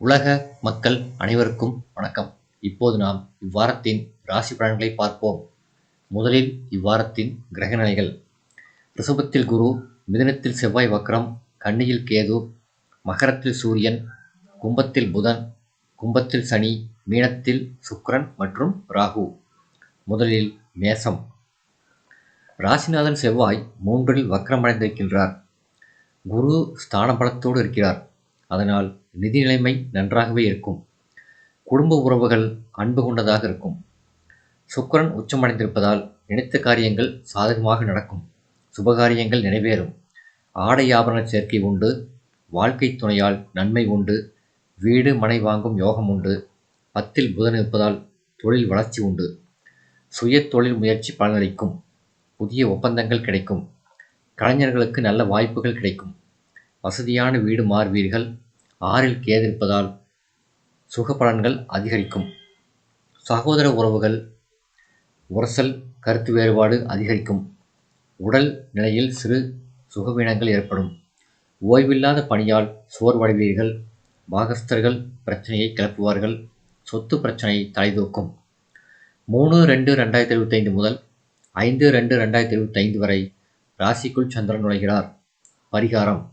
உலக மக்கள் அனைவருக்கும் வணக்கம். இப்போது நாம் இவ்வாரத்தின் ராசி பலன்களை பார்ப்போம். முதலில் இவ்வாரத்தின் கிரக நிலைகள். ரிஷபத்தில் குரு மிதனத்தில் செவ்வாய் வக்ரம் கன்னியில் கேது மகரத்தில் சூரியன் கும்பத்தில் புதன் கும்பத்தில் சனி மீனத்தில் சுக்கரன் மற்றும் ராகு. முதலில் மேசம். ராசிநாதன் செவ்வாய் மூன்றில் வக்ரமடைந்திருக்கின்றார். குரு ஸ்தான பலத்தோடு இருக்கிறார். அதனால் நிதி நிலைமை நன்றாகவே இருக்கும். குடும்ப உறவுகள் அன்பு கொண்டதாக இருக்கும். சுக்கிரன் உச்சமடைந்திருப்பதால் நினைத்த காரியங்கள் சாதகமாக நடக்கும். சுபகாரியங்கள் நிறைவேறும். ஆடை ஆபரண சேர்க்கை உண்டு. வாழ்க்கை துணையால் நன்மை உண்டு. வீடு மனை வாங்கும் யோகம் உண்டு. பத்தில் புதன் இருப்பதால் தொழில் வளர்ச்சி உண்டு. சுய தொழில் முயற்சி பலனளிக்கும். புதிய ஒப்பந்தங்கள் கிடைக்கும். கலைஞர்களுக்கு நல்ல வாய்ப்புகள் கிடைக்கும். வசதியான வீடு மாறுவீர்கள். ஆறில் கேதிருப்பதால் சுக பலன்கள் அதிகரிக்கும். சகோதர உறவுகள் உரசல் கருத்து வேறுபாடு அதிகரிக்கும். உடல் நிலையில் சிறு சுகவீனங்கள் ஏற்படும். ஓய்வில்லாத பணியால் சோர்வடைவீர்கள் பாகஸ்தர்கள் பிரச்சனையை கிளப்புவார்கள். சொத்து பிரச்சனையை தலைதூக்கும். மூணு ரெண்டு ரெண்டாயிரத்தி இருபத்தைந்து முதல் ஐந்து ரெண்டு ரெண்டாயிரத்தி இருபத்தைந்து வரை ராசிக்குள் சந்திரன் நுழைகிறார். பரிகாரம்.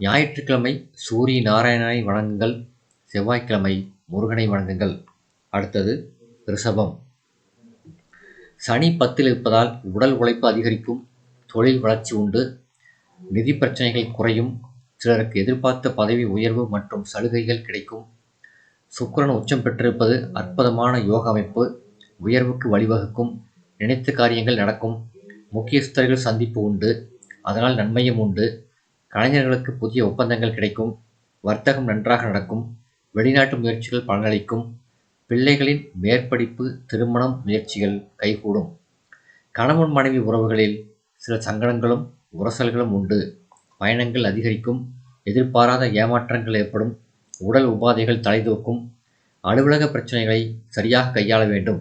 ஞாயிற்றுக்கிழமை சூரிய நாராயணனை வணங்குங்கள் செவ்வாய்க்கிழமை முருகனை வணங்குங்கள். அடுத்தது ரிஷபம். சனி பத்தில் இருப்பதால் உடல் உழைப்பு அதிகரிக்கும் தொழில் வளர்ச்சி உண்டு நிதி பிரச்சனைகள் குறையும் சிலருக்கு எதிர்பார்த்த பதவி உயர்வு மற்றும் சலுகைகள் கிடைக்கும். சுக்கரன் உச்சம் பெற்றிருப்பது அற்புதமான யோக அமைப்பு உயர்வுக்கு வழிவகுக்கும் நினைத்த காரியங்கள் நடக்கும் முக்கியஸ்தர்கள் சந்திப்பு உண்டு அதனால் நன்மையும் உண்டு. கலைஞர்களுக்கு புதிய ஒப்பந்தங்கள் கிடைக்கும் வர்த்தகம் நன்றாக நடக்கும் வெளிநாட்டு முயற்சிகள் பலனளிக்கும் பிள்ளைகளின் மேற்படிப்பு திருமணம் முயற்சிகள் கைகூடும். கணவன் மனைவி உறவுகளில் சில சங்கடங்களும் உரசல்களும் உண்டு. பயணங்கள் அதிகரிக்கும் எதிர்பாராத ஏமாற்றங்கள் ஏற்படும் உடல் உபாதைகள் தலைதூக்கும் அலுவலக பிரச்சனைகளை சரியாக கையாள வேண்டும்.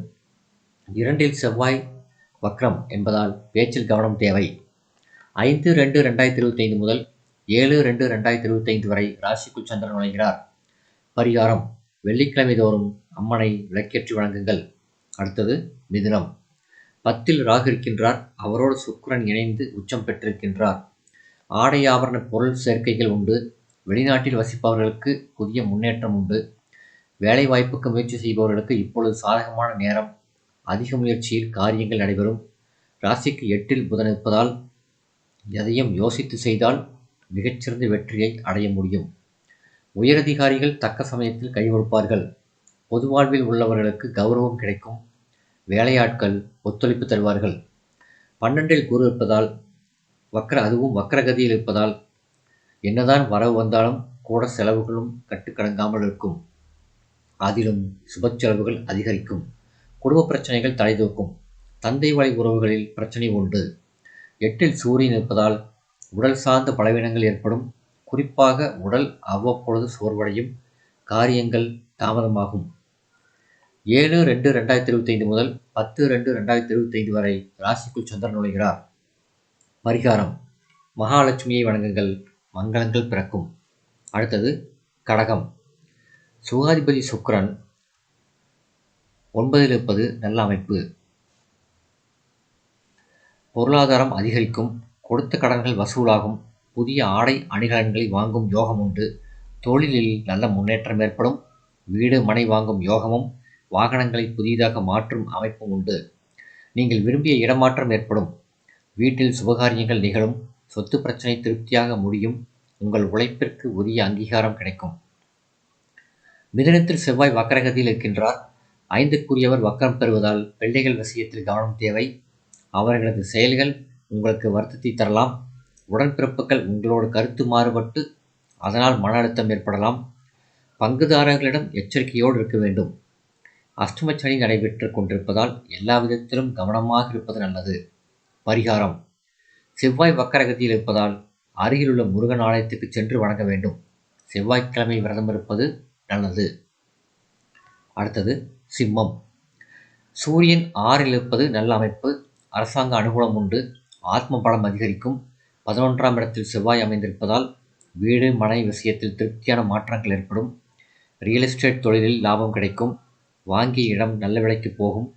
இரண்டில் செவ்வாய் வக்ரம் என்பதால் பேச்சில் கவனம் தேவை. ஐந்து ரெண்டு ரெண்டாயிரத்தி இருபத்தைந்து முதல் ஏழு ரெண்டு ரெண்டாயிரத்தி இருபத்தைந்து வரை ராசிக்குள் சந்திரன் நுழைகிறார் பரிகாரம் வெள்ளிக்கிழமை தோறும் அம்மனை விளக்கேற்றி வழங்குங்கள் அடுத்தது மிதுனம். பத்தில் ராகு இருக்கின்றார். அவரோடு சுக்கரன் இணைந்து உச்சம் பெற்றிருக்கின்றார். ஆடை ஆபரண பொருள் சேர்க்கைகள் உண்டு. வெளிநாட்டில் வசிப்பவர்களுக்கு புதிய முன்னேற்றம் உண்டு. வேலை வாய்ப்புக்கு முயற்சி செய்பவர்களுக்கு இப்பொழுது சாதகமான நேரம். அதிக முயற்சியில் காரியங்கள் நடைபெறும். ராசிக்கு எட்டில் புதன் இருப்பதால் எதையும் யோசித்து செய்தால் மிகச்சிறந்த வெற்றியை அடைய முடியும். உயரதிகாரிகள் தக்க சமயத்தில் கை கொடுப்பார்கள். பொது வாழ்வில் உள்ளவர்களுக்கு கௌரவம் கிடைக்கும். வேலையாட்கள் ஒத்துழைப்பு தருவார்கள். பன்னெண்டில் குரு இருப்பதால் வக்கர அதுவும் வக்கரகதியில் இருப்பதால் என்னதான் வரவு வந்தாலும் கூட செலவுகளும் கட்டுக்கடங்காமல் இருக்கும். அதிலும் சுப செலவுகள் அதிகரிக்கும். குடும்ப பிரச்சனைகள் தலைதூக்கும் தந்தை வழி உறவுகளில் பிரச்சனை உண்டு. எட்டில் சூரியன் இருப்பதால் உடல் சார்ந்த பலவீனங்கள் ஏற்படும். குறிப்பாக உடல் அவ்வப்பொழுது சோர்வடையும் காரியங்கள் தாமதமாகும். ஏழு ரெண்டு ரெண்டாயிரத்தி இருபத்தைந்து முதல் பத்து ரெண்டு ரெண்டாயிரத்தி இருபத்தைந்து வரை ராசிக்குள் சந்திரன் நுழைகிறார். பரிகாரம். மகாலட்சுமியை வணங்குங்கள். மங்களங்கள் பிறக்கும். அடுத்தது கடகம். சுகாதிபதி சுக்கரன் ஒன்பதில் இருப்பது நல்ல அமைப்பு. பொருளாதாரம் அதிகரிக்கும். கொடுத்த கடன்கள் வசூலாகும். புதிய ஆடை அணிகலன்களை வாங்கும் யோகம் உண்டு. தொழிலில் நல்ல முன்னேற்றம் ஏற்படும். வீடு மனை வாங்கும் யோகமும் வாகனங்களை புதிதாக மாற்றும் அமைப்பும் உண்டு. நீங்கள் விரும்பிய இடமாற்றம் ஏற்படும். வீட்டில் சுபகாரியங்கள் நிகழும். சொத்து பிரச்சனை திருப்தியாக முடியும். உங்கள் உழைப்பிற்கு உரிய அங்கீகாரம் கிடைக்கும். மிதனத்தில் செவ்வாய் வக்கரகத்தில் இருக்கின்றார். ஐந்துக்குரியவர் வக்கரம் பெறுவதால் பிள்ளைகள் விஷயத்தில் கவனம் தேவை. அவர்களது செயல்கள் உங்களுக்கு வருத்தத்தை தரலாம். உடன்பிறப்புகள் உங்களோட கருத்து மாறுபட்டு அதனால் மன அழுத்தம் ஏற்படலாம். பங்குதாரர்களிடம் எச்சரிக்கையோடு இருக்க வேண்டும். அஷ்டமச்சனி நடைபெற்று கொண்டிருப்பதால் எல்லா விதத்திலும் கவனமாக இருப்பது நல்லது. பரிகாரம். செவ்வாய் வக்கரகத்தில் இருப்பதால் அருகிலுள்ள முருகன் ஆலயத்துக்கு சென்று வணங்க வேண்டும். செவ்வாய்க்கிழமை விரதம் இருப்பது நல்லது. அடுத்தது சிம்மம். சூரியன் ஆறில் இருப்பது நல்ல அமைப்பு. அரசாங்க அனுகூலம் உண்டு. ஆத்ம பலம் அதிகரிக்கும். பதினொன்றாம் இடத்தில் செவ்வாய் அமைந்திருப்பதால் வீடு மனை விஷயத்தில் திருப்தியான மாற்றங்கள் ஏற்படும். ரியல் எஸ்டேட் தொழிலில் லாபம் கிடைக்கும். வாங்கிய இடம் நல்ல விலைக்கு போகும்.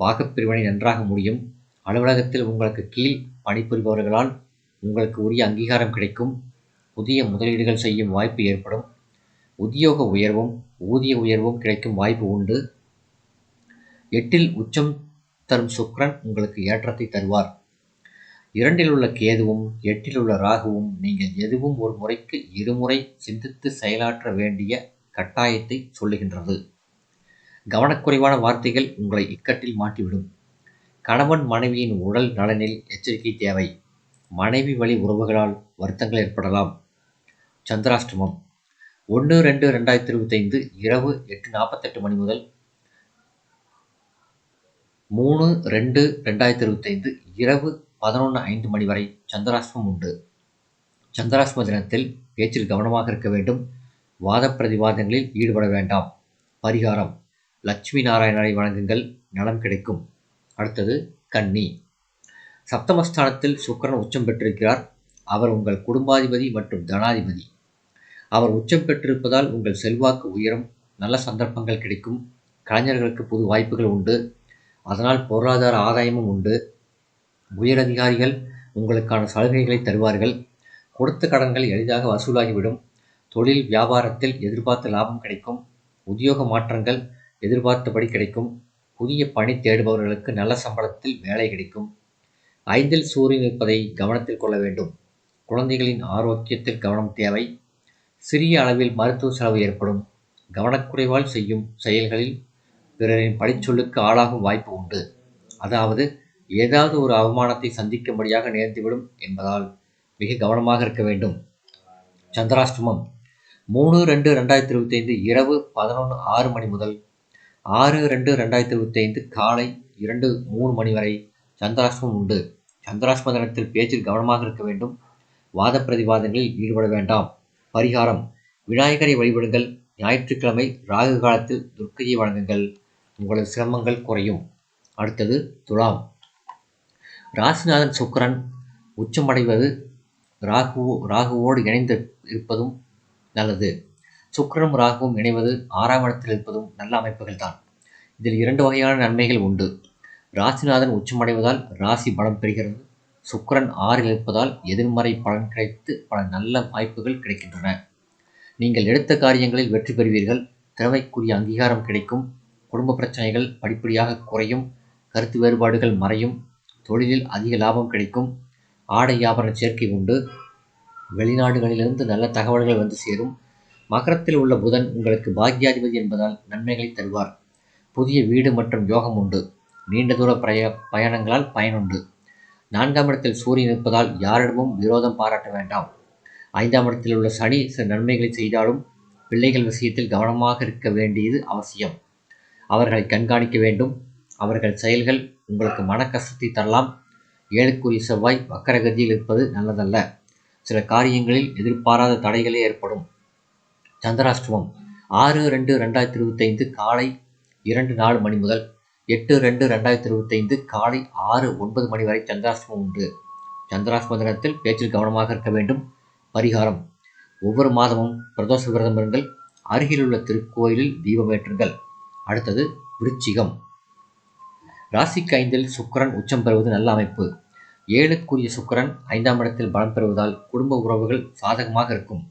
பாகப்பிரிவினை நன்றாக முடியும். அலுவலகத்தில் உங்களுக்கு கீழ் பணிபுரிபவர்களால் உங்களுக்கு உரிய அங்கீகாரம் கிடைக்கும். புதிய முதலீடுகள் செய்யும் வாய்ப்பு ஏற்படும். உத்தியோக உயர்வும் ஊதிய உயர்வும் கிடைக்கும் வாய்ப்பு உண்டு. எட்டில் உச்சம் தரும் சுக்ரன் உங்களுக்கு ஏற்றத்தை தருவார். இரண்டில் உள்ள கேதுவும் எட்டில் உள்ள ராகுவும் நீங்கள் எதுவும் ஒரு முறைக்கு இருமுறை சிந்தித்து செயலாற்ற வேண்டிய கட்டாயத்தை சொல்லுகின்றது. கவனக்குறைவான வார்த்தைகள் உங்களை இக்கட்டில் மாட்டிவிடும். கணவன் மனைவியின் உடல் நலனில் எச்சரிக்கை தேவை. மனைவி வழி உறவுகளால் வருத்தங்கள் ஏற்படலாம். சந்திராஷ்டமம். ஒன்று ரெண்டு ரெண்டாயிரத்தி இருபத்தைந்து இரவு எட்டு நாற்பத்தெட்டு மணி முதல் மூணு ரெண்டு ரெண்டாயிரத்தி இருபத்தைந்து இரவு பதினொன்று ஐந்து மணி வரை சந்திராஷ்டமம் உண்டு. சந்திராஷ்டம தினத்தில் பேச்சில் கவனமாக இருக்க வேண்டும். வாத பிரதிவாதங்களில் ஈடுபட வேண்டாம். பரிகாரம். லட்சுமி நாராயணரை வணங்குங்கள். நலம் கிடைக்கும். அடுத்தது கன்னி. சப்தமஸ்தானத்தில் சுக்கரன் உச்சம் பெற்றிருக்கிறார். அவர் உங்கள் குடும்பாதிபதி மற்றும் தனாதிபதி. அவர் உச்சம் பெற்றிருப்பதால் உங்கள் செல்வாக்கு உயரும். நல்ல சந்தர்ப்பங்கள் கிடைக்கும். கலைஞர்களுக்கு புது வாய்ப்புகள் உண்டு. அதனால் பொருளாதார ஆதாயமும் உண்டு. உயரதிகாரிகள் உங்களுக்கான சலுகைகளை தருவார்கள். கொடுத்த கடன்கள் எளிதாக வசூலாகிவிடும். தொழில் வியாபாரத்தில் எதிர்பார்த்த லாபம் கிடைக்கும். உத்தியோக மாற்றங்கள் எதிர்பார்த்தபடி கிடைக்கும். புதிய பணி தேடுபவர்களுக்கு நல்ல சம்பளத்தில் வேலை கிடைக்கும். ஐந்தில் சூரியன் இருப்பதை கவனத்தில் கொள்ள வேண்டும். குழந்தைகளின் ஆரோக்கியத்தில் கவனம் தேவை. சிறிய அளவில் மருத்துவ செலவு ஏற்படும். கவனக்குறைவால் செய்யும் செயல்களில் பிறரின் பழிச்சொல்லுக்கு ஆளாகும் வாய்ப்பு உண்டு. அதாவது ஏதாவது ஒரு அவமானத்தை சந்திக்கும்படியாக நேர்ந்துவிடும் என்பதால் மிக கவனமாக இருக்க வேண்டும். சந்திராஷ்டமம். மூணு ரெண்டு ரெண்டாயிரத்தி இருபத்தைந்து இரவு பதினொன்று ஆறு மணி முதல் ஆறு ரெண்டு ரெண்டாயிரத்தி இருபத்தைந்து காலை இரண்டு மூணு மணி வரை சந்திராஷ்டமம் உண்டு. சந்திராஷ்டம தினத்தில் பேச்சில் கவனமாக இருக்க வேண்டும். வாத பிரதிவாதங்களில் ஈடுபட வேண்டாம். பரிகாரம். விநாயகரை வழிபடுங்கள். ஞாயிற்றுக்கிழமை ராகு காலத்தில் துர்க்கையை வழங்குங்கள் உங்களது சிரமங்கள் குறையும். அடுத்தது துலாம். ராசிநாதன் சுக்கரன் உச்சமடைவது ராகு ராகுவோடு இணைந்து இருப்பதும் நல்லது. சுக்கரனும் ராகுவும் இணைவது ஆறாம் இடத்தில் இருப்பதும் நல்ல அமைப்புகள் தான். இதில் இரண்டு வகையான நன்மைகள் உண்டு. ராசிநாதன் உச்சமடைவதால் ராசி பலம் பெறுகிறது. சுக்கரன் ஆறில் இருப்பதால் எதிர்மறை பலன் கிடைத்து பல நல்ல வாய்ப்புகள் கிடைக்கின்றன. நீங்கள் எடுத்த காரியங்களில் வெற்றி பெறுவீர்கள். திறமைக்குரிய அங்கீகாரம் கிடைக்கும். குடும்ப பிரச்சனைகள் படிப்படியாக குறையும். கருத்து வேறுபாடுகள் மறையும். தொழிலில் அதிக லாபம் கிடைக்கும். ஆடை ஆபரண சேர்க்கை உண்டு. வெளிநாடுகளிலிருந்து நல்ல தகவல்கள் வந்து சேரும். மகரத்தில் உள்ள புதன் உங்களுக்கு பாக்கியாதிபதி என்பதால் நன்மைகளை தருவார். புதிய வீடு மற்றும் யோகம் உண்டு. நீண்ட தூர பிரய பயணங்களால் பயனுண்டு. நான்காம் இடத்தில் சூரியன் இருப்பதால் யாரிடமும் விரோதம் பாராட்ட வேண்டாம். ஐந்தாம் இடத்தில் உள்ள சனி சில நன்மைகளை செய்தாலும் பிள்ளைகள் விஷயத்தில் கவனமாக இருக்க வேண்டியது அவசியம். அவர்களை கண்காணிக்க வேண்டும். அவர்கள் செயல்கள் உங்களுக்கு மன கஷ்டத்தை தரலாம். ஏழுக்குரிய செவ்வாய் வக்கரகதியில் இருப்பது நல்லதல்ல. சில காரியங்களில் எதிர்பாராத தடைகளே ஏற்படும். சந்திராஷ்டமம். ஆறு ரெண்டு ரெண்டாயிரத்தி இருபத்தைந்து காலை இரண்டு நாலு மணி முதல் எட்டு ரெண்டு ரெண்டாயிரத்தி இருபத்தைந்து காலை ஆறு ஒன்பது மணி வரை சந்திராஷ்டமம் உண்டு. சந்திராஷ்டம தினத்தில் பேச்சில் கவனமாக இருக்க வேண்டும். பரிகாரம். ஒவ்வொரு மாதமும் பிரதோஷ விரதம் இருங்கள். அருகிலுள்ள திருக்கோயிலில் தீபமேற்றுங்கள் அடுத்தது விருச்சிகம். ராசிக்கு ஐந்தில் சுக்கரன் உச்சம் பெறுவது நல்ல அமைப்பு. ஏழுக்குரிய சுக்கரன் ஐந்தாம் இடத்தில் பலம் பெறுவதால் குடும்ப உறவுகள் சாதகமாக இருக்கும்.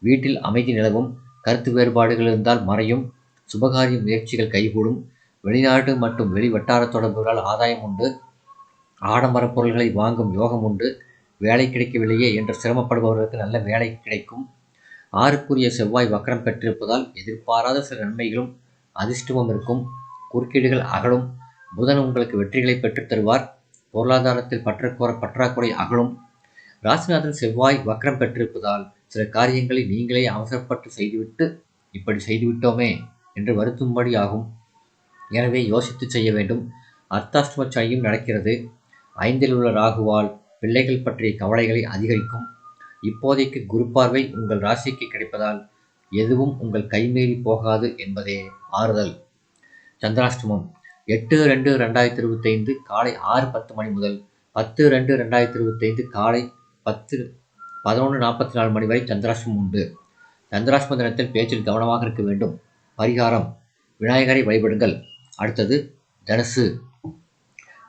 வீட்டில் அமைதி நிலவும் கருத்து வேறுபாடுகள் இருந்தால் மறையும் சுபகாரிய முயற்சிகள் கைகூடும் வெளிநாடு மற்றும் வெளி வட்டார தொடர்புகளால் ஆதாயம் உண்டு ஆடம்பர பொருள்களை வாங்கும் யோகம் உண்டு வேலை கிடைக்கவில்லையே என்று சிரமப்படுபவர்களுக்கு நல்ல வேலை கிடைக்கும். ஆறுக்குரிய செவ்வாய் வக்கரம் பெற்றிருப்பதால் எதிர்பாராத சில நன்மைகளும் அதிர்ஷ்டமும் இருக்கும் குறுக்கீடுகள் அகலும் புதன் உங்களுக்கு வெற்றிகளை பெற்றுத் தருவார். பொருளாதாரத்தில் பற்றாக்குறை பற்றாக்குறை அகலும். ராசிநாதன் செவ்வாய் வக்கரம் பெற்றிருப்பதால் சில காரியங்களை நீங்களே அவசரப்பட்டு செய்துவிட்டு இப்படி செய்துவிட்டோமே என்று வருத்தும்படி ஆகும். எனவே யோசித்து செய்ய வேண்டும். அர்த்தாஷ்டம சாயும் நடக்கிறது. ஐந்தில் உள்ள ராகுவால் பிள்ளைகள் பற்றிய கவலைகளை அதிகரிக்கும். இப்போதைக்கு குரு பார்வை உங்கள் ராசிக்கு கிடைப்பதால் எதுவும் உங்கள் கைமீறி போகாது என்பதே ஆறுதல். சந்திராஷ்டமம். எட்டு ரெண்டு ரெண்டாயிரத்தி இருபத்தைந்து காலை ஆறு பத்து மணி முதல் பத்து ரெண்டு ரெண்டாயிரத்தி இருபத்தைந்து காலை பத்து பதினொன்று நாற்பத்தி நாலு மணி வரை சந்திராஷ்டமம் உண்டு. சந்திராஷ்ம தினத்தில் பேச்சில் கவனமாக இருக்க வேண்டும். பரிகாரம். விநாயகரை வழிபடுங்கள். அடுத்தது தனுசு.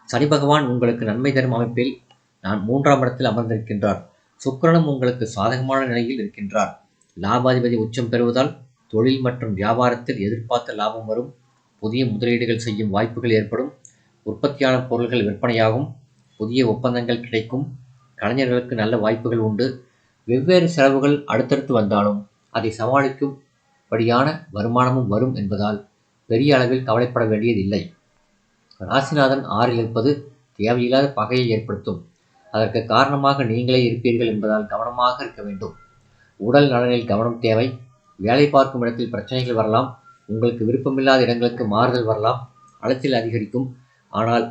சனி பகவான் உங்களுக்கு நன்மை தரும் அமைப்பில் நான் மூன்றாம் இடத்தில் அமர்ந்திருக்கின்றார். சுக்கரனும் உங்களுக்கு சாதகமான நிலையில் இருக்கின்றார். லாபாதிபதி உச்சம் பெறுவதால் தொழில் மற்றும் வியாபாரத்தில் எதிர்பார்த்த லாபம் வரும். புதிய முதலீடுகள் செய்யும் வாய்ப்புகள் ஏற்படும் உற்பத்தியான பொருள்கள் விற்பனையாகும் புதிய ஒப்பந்தங்கள் கிடைக்கும் கலைஞர்களுக்கு நல்ல வாய்ப்புகள் உண்டு. வெவ்வேறு செலவுகள் அடுத்தடுத்து வந்தாலும் அதை சமாளிக்கும்படியான வருமானமும் வரும் என்பதால் பெரிய அளவில் கவலைப்பட வேண்டியதில்லை. ராசிநாதன் ஆறில் இருப்பது தேவையில்லாத பகையை ஏற்படுத்தும். அதற்கு காரணமாக நீங்களே இருப்பீர்கள் என்பதால் கவனமாக இருக்க வேண்டும். உடல் நலனில் கவனம் தேவை. வேலை பார்க்கும் இடத்தில் பிரச்சனைகள் வரலாம். உங்களுக்கு விருப்பமில்லாத இடங்களுக்கு மாறுதல் வரலாம். அலைச்சல் அதிகரிக்கும். ஆனால்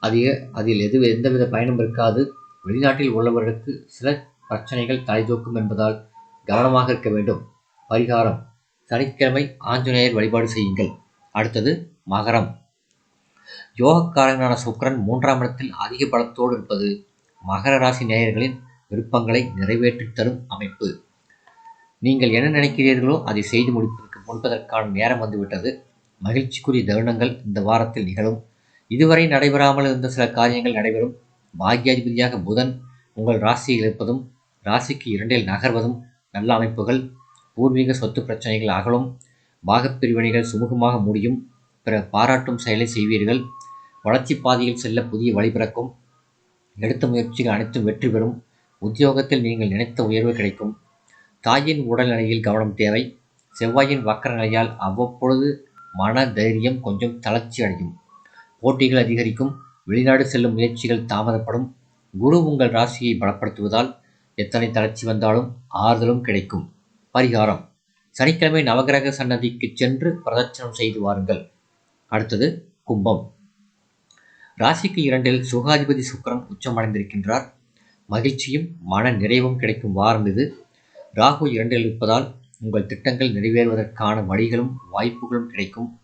அதிக அதில் எது எந்தவித பயனும் இருக்காது. வெளிநாட்டில் உள்ளவர்களுக்கு சில பிரச்சனைகள் தலைதூக்கும் என்பதால் கவனமாக இருக்க வேண்டும். பரிகாரம். சனிக்கிழமை ஆஞ்சநேயர் வழிபாடு செய்யுங்கள். அடுத்தது மகரம். யோகக்காரங்களான சுக்கரன் மூன்றாம் இடத்தில் அதிக பலத்தோடு இருப்பது மகர ராசி நேயர்களின் விருப்பங்களை நிறைவேற்றித் தரும் அமைப்பு. நீங்கள் என்ன நினைக்கிறீர்களோ அதை செய்து முடிப்பதற்கு முடிப்பதற்கான நேரம் வந்துவிட்டது. மகிழ்ச்சிக்குரிய தருணங்கள் இந்த வாரத்தில் நிகழும். இதுவரை நடைபெறாமல் இருந்த சில காரியங்கள் நடைபெறும். பாக்யாதிபதியாக புதன் உங்கள் ராசியில் இருப்பதும் ராசிக்கு இரண்டில் நகர்வதும் நல்ல அமைப்புகள். பூர்வீக சொத்து பிரச்சனைகள் அகலும். பாகப்பிரிவினைகள் சுமூகமாக முடியும். பிற பாராட்டும் செயலை செய்வீர்கள். வளர்ச்சி பாதையில் செல்ல புதிய வழி பிறக்கும். எடுத்த முயற்சிகள் அனைத்தும் வெற்றி பெறும். உத்தியோகத்தில் நீங்கள் நினைத்த உயர்வு கிடைக்கும். தாயின் உடல்நிலையில் கவனம் தேவை. செவ்வாயின் வக்கர நிலையால் அவ்வப்பொழுது மன தைரியம் கொஞ்சம் தளர்ச்சி அடையும். போட்டிகள் அதிகரிக்கும். வெளிநாடு செல்லும் முயற்சிகள் தாமதப்படும். குரு உங்கள் ராசியை பலப்படுத்துவதால் எத்தனை தளர்ச்சி வந்தாலும் ஆறுதலும் கிடைக்கும். பரிகாரம். சனிக்கிழமை நவகிரக சன்னதிக்கு சென்று பிரதட்சணம் செய்து வாருங்கள். அடுத்தது கும்பம். ராசிக்கு இரண்டில் சுகாதிபதி சுக்கரன் உச்சமடைந்திருக்கின்றார். மகிழ்ச்சியும் மன நிறைவும் கிடைக்கும் வாரம் இது. ராகு இரண்டில் இருப்பதால் உங்கள் திட்டங்கள் நிறைவேறுவதற்கான வழிகளும் வாய்ப்புகளும் கிடைக்கும்.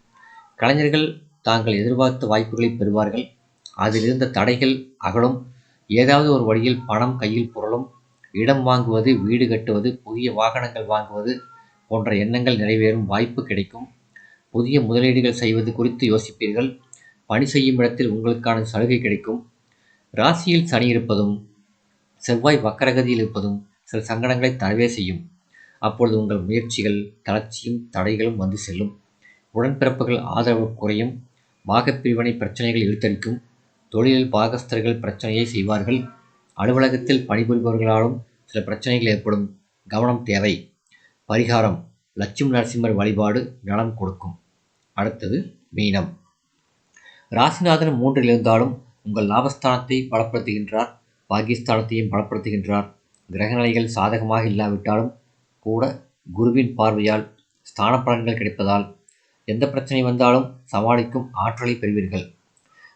கலைஞர்கள் தாங்கள் எதிர்பார்த்த வாய்ப்புகளை பெறுவார்கள். அதிலிருந்த தடைகள் அகலும். ஏதாவது ஒரு வழியில் பணம் கையில் புரளும். இடம் வாங்குவது வீடு கட்டுவது புதிய வாகனங்கள் வாங்குவது போன்ற எண்ணங்கள் நிறைவேறும் வாய்ப்பு கிடைக்கும். புதிய முதலீடுகள் செய்வது குறித்து யோசிப்பீர்கள். பணி செய்யும் இடத்தில் உங்களுக்கான சலுகை கிடைக்கும். ராசியில் சனி இருப்பதும் செவ்வாய் வக்கரகதியில் இருப்பதும் சில சங்கடங்களை தரவே செய்யும். அப்பொழுது உங்கள் முயற்சிகள் தளர்ச்சியும் தடைகளும் வந்து செல்லும். உடன்பிறப்புகள் ஆதரவு குறையும். பாகப்பிரிவினை பிரச்சனைகள் இழுத்தடிக்கும். தொழிலில் பாகஸ்தர்கள் பிரச்சனையை செய்வார்கள். அலுவலகத்தில் பணிபுரிபவர்களாலும் சில பிரச்சனைகள் ஏற்படும். கவனம் தேவை. பரிகாரம் லட்சுமி நரசிம்மர் வழிபாடு நலம் கொடுக்கும். அடுத்தது மீனம். ராசிநாதன் மூன்றில் இருந்தாலும் உங்கள் லாபஸ்தானத்தை பலப்படுத்துகின்றார். பாகிஸ்தானத்தையும் பலப்படுத்துகின்றார். கிரகநிலைகள் சாதகமாக இல்லாவிட்டாலும் கூட குருவின் பார்வையால் ஸ்தான பலன்கள் கிடைப்பதால் எந்த பிரச்சனை வந்தாலும் சமாளிக்கும் ஆற்றலை பெறுவீர்கள்.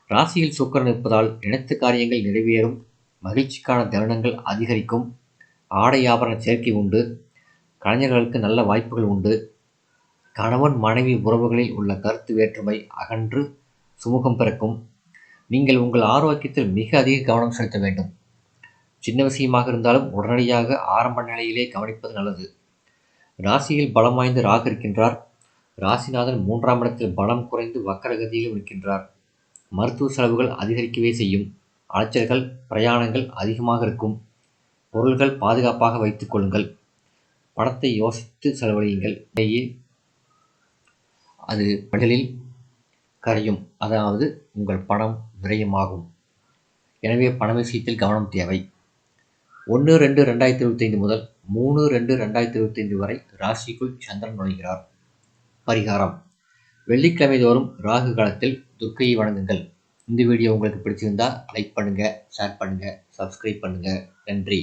ராசியில் சுக்கரன் இருப்பதால் நினைத்த காரியங்கள் நிறைவேறும் மகிழ்ச்சிக்கான தருணங்கள் அதிகரிக்கும் ஆடை ஆபரண சேர்க்கை உண்டு கலைஞர்களுக்கு நல்ல வாய்ப்புகள் உண்டு. கணவன் மனைவி உறவுகளில் உள்ள கருத்து வேற்றுமை அகன்று சுமூகம் பிறக்கும். நீங்கள் உங்கள் ஆரோக்கியத்தில் மிக அதிக கவனம் செலுத்த வேண்டும். சின்ன விஷயமாக இருந்தாலும் உடனடியாக ஆரம்ப நிலையிலே கவனிப்பது நல்லது. ராசியில் பலம் வாய்ந்து ராகு இருக்கின்றார். ராசிநாதன் மூன்றாம் இடத்தில் பலம் குறைந்து வக்கரகதியிலும் இருக்கின்றார் மருத்துவ செலவுகள் அதிகரிக்கவே செய்யும். அலைச்சல்கள் பிரயாணங்கள் அதிகமாக இருக்கும். பொருள்கள் பாதுகாப்பாக வைத்துக் கொள்ளுங்கள். பணத்தை யோசித்து செலவழியுங்கள். இடையே அது பகலில் கரையும். அதாவது உங்கள் பணம் விரயமாகும் எனவே பண விஷயத்தில் கவனம் தேவை. ஒன்று ரெண்டு ரெண்டாயிரத்தி இருபத்தைந்து முதல் மூணு ரெண்டு ரெண்டாயிரத்தி இருபத்தைந்து வரை ராசிக்குள் சந்திரன் நுழைகிறார். பரிகாரம். வெள்ளிக்கிழமை தோறும் ராகு காலத்தில் துர்க்கையை வணங்குங்கள். இந்த வீடியோ உங்களுக்கு பிடிச்சிருந்தா லைக் பண்ணுங்கள் ஷேர் பண்ணுங்கள் சப்ஸ்கிரைப் பண்ணுங்கள் நன்றி.